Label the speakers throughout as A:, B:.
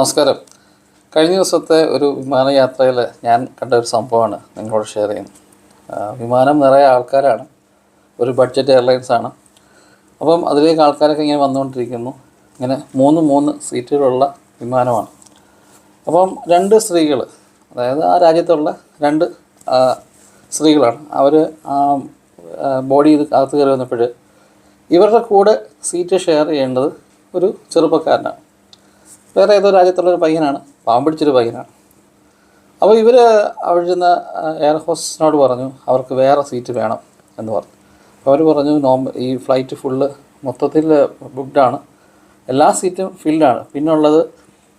A: നമസ്കാരം. കഴിഞ്ഞ ദിവസത്തെ ഒരു വിമാനയാത്രയിൽ ഞാൻ കണ്ട ഒരു സംഭവമാണ് നിങ്ങളോട് ഷെയർ ചെയ്യുന്നത്. വിമാനം നിറയെ ആൾക്കാരാണ്. ഒരു ബഡ്ജറ്റ് എയർലൈൻസ് ആണ്. അപ്പം അതിലേക്ക് ആൾക്കാരൊക്കെ ഇങ്ങനെ വന്നുകൊണ്ടിരിക്കുന്നു. ഇങ്ങനെ മൂന്ന് മൂന്ന് സീറ്റുകളുള്ള വിമാനമാണ്. അപ്പം രണ്ട് സ്ത്രീകൾ അതായത് ആ രാജ്യത്തുള്ള രണ്ട് സ്ത്രീകളാണ്. അവർ ബോഡി ഇത് അകത്ത് കയറി വന്നപ്പോൾ ഇവരുടെ കൂടെ സീറ്റ് ഷെയർ ചെയ്യേണ്ടത് ഒരു ചെറുപ്പക്കാരനാണ്. വേറെ ഏതോ രാജ്യത്തുള്ള ഒരു പയ്യനാണ്. പാവം പിടിച്ചൊരു പയ്യനാണ്. അപ്പോൾ ഇവർ അവിടെ നിന്ന് എയർ ഹോസ്റ്റസിനോട് പറഞ്ഞു അവർക്ക് വേറെ സീറ്റ് വേണം എന്ന് പറഞ്ഞു. അവർ പറഞ്ഞു നോമ്പ് ഈ ഫ്ലൈറ്റ് ഫുള്ള് മൊത്തത്തിൽ ബുക്ക്ഡാണ് എല്ലാ സീറ്റും ഫിൽഡാണ് പിന്നെ ഉള്ളത്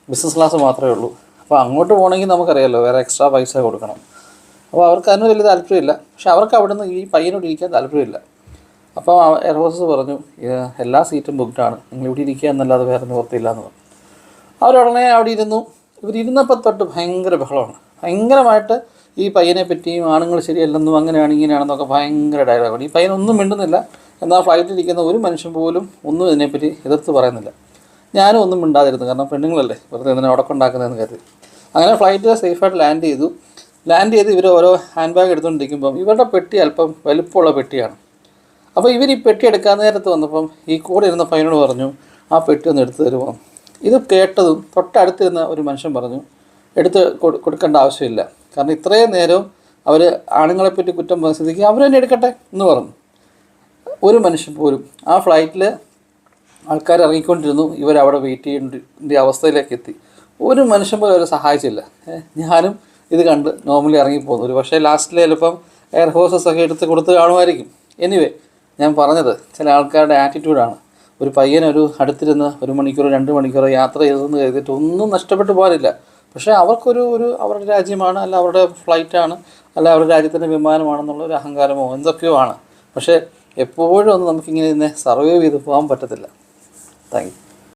A: ബിസിനസ് ക്ലാസ് മാത്രമേ ഉള്ളൂ. അപ്പോൾ അങ്ങോട്ട് പോകണമെങ്കിൽ നമുക്കറിയാമല്ലോ വേറെ എക്സ്ട്രാ പൈസ കൊടുക്കണം. അപ്പോൾ അവർക്ക് അതിന് വലിയ താല്പര്യമില്ല. പക്ഷെ അവർക്ക് അവിടെ നിന്ന് ഈ പയ്യനോട് ഇരിക്കാൻ താല്പര്യമില്ല. അപ്പോൾ എയർ ഹോസ്റ്റസ് പറഞ്ഞു "ഇത് എല്ലാ സീറ്റും ബുക്ക്ഡാണ് നിങ്ങൾ ഇവിടെ ഇരിക്കുക എന്നല്ലാതെ വേറെ നിവർത്തിയില്ല എന്ന് പറഞ്ഞു. അവരുടനെ അവിടെ ഇരുന്നു. ഇവരിരുന്നപ്പോൾ തൊട്ട് ഭയങ്കര ബഹളമാണ്. ഭയങ്കരമായിട്ട് ഈ പയ്യനെ പറ്റിയും ആണുങ്ങൾ ശരിയല്ലെന്നും അങ്ങനെയാണ് ഇങ്ങനെയാണെന്നൊക്കെ ഭയങ്കര ഡയലോഗാണ് ഈ പയ്യൻ ഒന്നും മിണ്ടുന്നില്ല. എന്നാൽ ഫ്ലൈറ്റിൽ ഇരിക്കുന്ന ഒരു മനുഷ്യൻ പോലും ഒന്നും ഇതിനെപ്പറ്റി എതിർത്ത് പറയുന്നില്ല. ഞാനും ഒന്നും മിണ്ടാതിരുന്നു. കാരണം പെണ്ണുങ്ങളല്ലേ? വെറുതെ ഇതിനെ ഉടക്കുണ്ടാക്കുന്നതെന്ന് കരുതി. അങ്ങനെ ഫ്ലൈറ്റ് സേഫായിട്ട് ലാൻഡ് ചെയ്തു. ലാൻഡ് ചെയ്ത് ഇവർ ഓരോ ഹാൻഡ് ബാഗ് എടുത്തുകൊണ്ടിരിക്കുമ്പം ഇവരുടെ പെട്ടി അല്പം വലുപ്പമുള്ള പെട്ടിയാണ്. അപ്പോൾ ഇവർ ഈ പെട്ടി എടുക്കാൻ നേരത്ത് വന്നപ്പം ഈ കൂടെ ഇരുന്ന പയ്യനോട് പറഞ്ഞു ആ പെട്ടി ഒന്ന് എടുത്തു തരുമോ? ഇത് കേട്ടതും തൊട്ടടുത്തിരുന്ന ഒരു മനുഷ്യൻ പറഞ്ഞു എടുത്ത് കൊടുക്കേണ്ട ആവശ്യമില്ല. കാരണം ഇത്രയും നേരം അവർ ആണുങ്ങളെപ്പറ്റി കുറ്റം പറഞ്ഞ അവർ തന്നെ എടുക്കട്ടെ എന്ന് പറഞ്ഞു. ഒരു മനുഷ്യൻ പോലും ആ ഫ്ലൈറ്റിൽ ആൾക്കാർ ഇറങ്ങിക്കൊണ്ടിരുന്നു ഇവരവിടെ വെയിറ്റ് ചെയ്യേണ്ട അവസ്ഥയിലേക്ക് എത്തി. ഒരു മനുഷ്യൻ പോലും അവരെ സഹായിച്ചില്ല. ഞാനും ഇത് കണ്ട് നോർമലി ഇറങ്ങിപ്പോന്നു. ഒരു പക്ഷേ ലാസ്റ്റിൽ ചിലപ്പം എയർ ഹോസസ് ഒക്കെ എടുത്ത് കൊടുത്ത് കാണുമായിരിക്കും. എനിവേ ഞാൻ പറഞ്ഞത് ചില ആൾക്കാരുടെ ആറ്റിറ്റ്യൂഡാണ്. ഒരു പയ്യൻ ഒരു അടുത്തിരുന്ന് ഒരു മണിക്കൂറോ രണ്ട് മണിക്കൂറോ യാത്ര ചെയ്തതെന്ന് കരുതിയിട്ട് ഒന്നും നഷ്ടപ്പെട്ടു പോകാനില്ല പക്ഷേ അവർക്കൊരു ഒരു അവരുടെ രാജ്യമാണ് അല്ല അവരുടെ ഫ്ലൈറ്റാണ് അല്ല അവരുടെ രാജ്യത്തിന്റെ വിമാനമാണെന്നുള്ള ഒരു അഹങ്കാരമോ എന്തൊക്കെയോ ആണ്. പക്ഷേ എപ്പോഴും ഒന്നും നമുക്കിങ്ങനെ ഇതിനെ സർവൈവ് ചെയ്ത് പോകാൻ പറ്റത്തില്ല. താങ്ക്